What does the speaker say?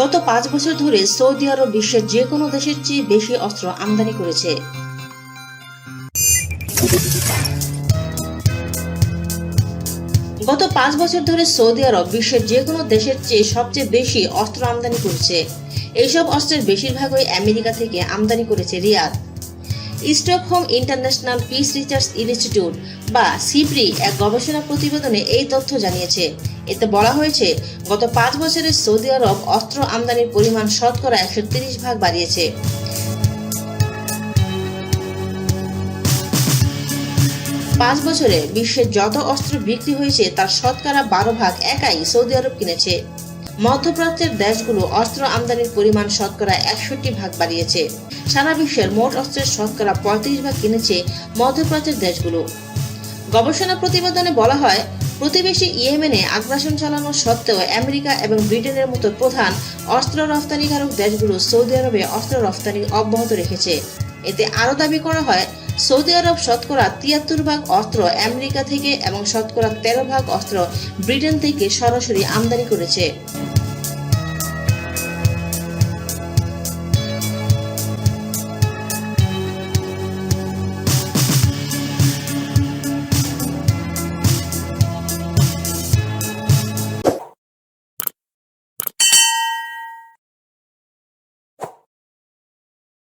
গত পাঁচ বছর ধরে সৌদি আরব বিশ্বের যে কোনো দেশের চেয়ে বেশি অস্ত্র আমদানি করেছে। গত পাঁচ বছর ধরে সৌদি আরব বিশ্বের যে কোনো দেশের চেয়ে সবচেয়ে বেশি অস্ত্র আমদানি করেছে। এইসব অস্ত্রের বেশিরভাগই আমেরিকা থেকে আমদানি করেছে Riyadh. Stockholm International Peace Research Institute বা সিপ্রি এক গবেষণা প্রতিবেদনে এই তথ্য জানিয়েছে। এতে বলা হয়েছে, গত পাঁচ বছরে সৌদি আরব অস্ত্র আমদানির পরিমাণ শতকরা একশো তিরিশ ভাগ বাড়িয়েছে। পাঁচ বছরে বিশ্বের যত অস্ত্র বিক্রি হয়েছে, তার শতকরা বারো ভাগ একাই সৌদি আরব কিনেছে। মধ্যপ্রাচ্যের দেশগুলো অস্ত্র আমদানির পরিমাণ শতকরা একষট্টি ভাগ বাড়িয়েছে। সারা বিশ্বের মোট অস্ত্রের শতকরা পঁয়ত্রিশ ভাগ কিনেছে মধ্যপ্রাচ্যের দেশগুলো। গবেষণা প্রতিবেদনে বলা হয়, প্রতিবেশী ইয়েমেনে আগ্রাসন চালানো সত্ত্বেও আমেরিকা এবং ব্রিটেনের মতো প্রধান অস্ত্র রফতানিকারক দেশগুলো সৌদি আরবে অস্ত্র রফতানি অব্যাহত রেখেছে। এতে আরও দাবি করা হয়, সৌদি আরব শতকরা তিয়াত্তর ভাগ অস্ত্র আমেরিকা থেকে এবং শতকরা তেরো ভাগ অস্ত্র ব্রিটেন থেকে সরাসরি আমদানি করেছে।